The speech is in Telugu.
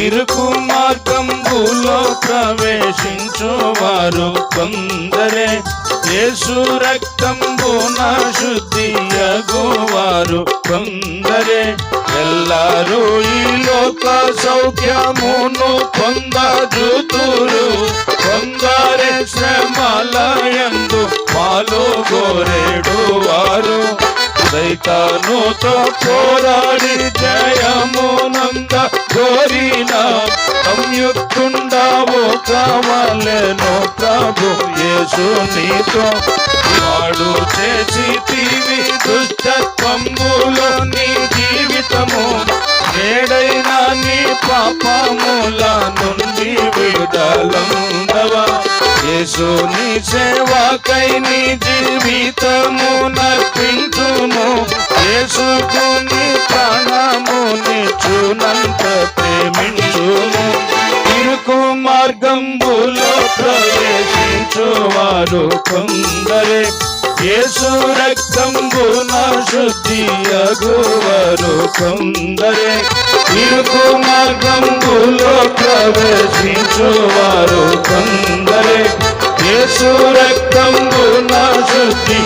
ఇరుకు మార్గంబులో ప్రవేశించువారు కొందరే. యేసు రక్తం భూన శుద్ధి శుద్ధియగువారు కొందరే. ఎల్లారూ ఈ లోక సౌఖ్యమును పొందజూతురు. కొందరే శ్రమలయందు పాలు గోరేడు వారు. సైతానుతో పోరాడి జయము జయమునంద కోరిన సంయుక్తుండవు కావలెను ప్రభు యేసు నీతో. వాడు చేసి తీవి దుష్టత్వములో నీ జీవితము. నేడైనా నీ పాపముల నుండి విడుదలందవా యేసు నీ సేవకై నీ జీవితము నర్పి మార్గంబులో ప్రవేశించువారు కొందరే. యేసు రక్తంబున శుద్ధి అగువారు కొందరే. ఇరుకు మార్గంబులో ప్రవేశించువారు కొందరే. యేసు రక్తంబున శుద్ధి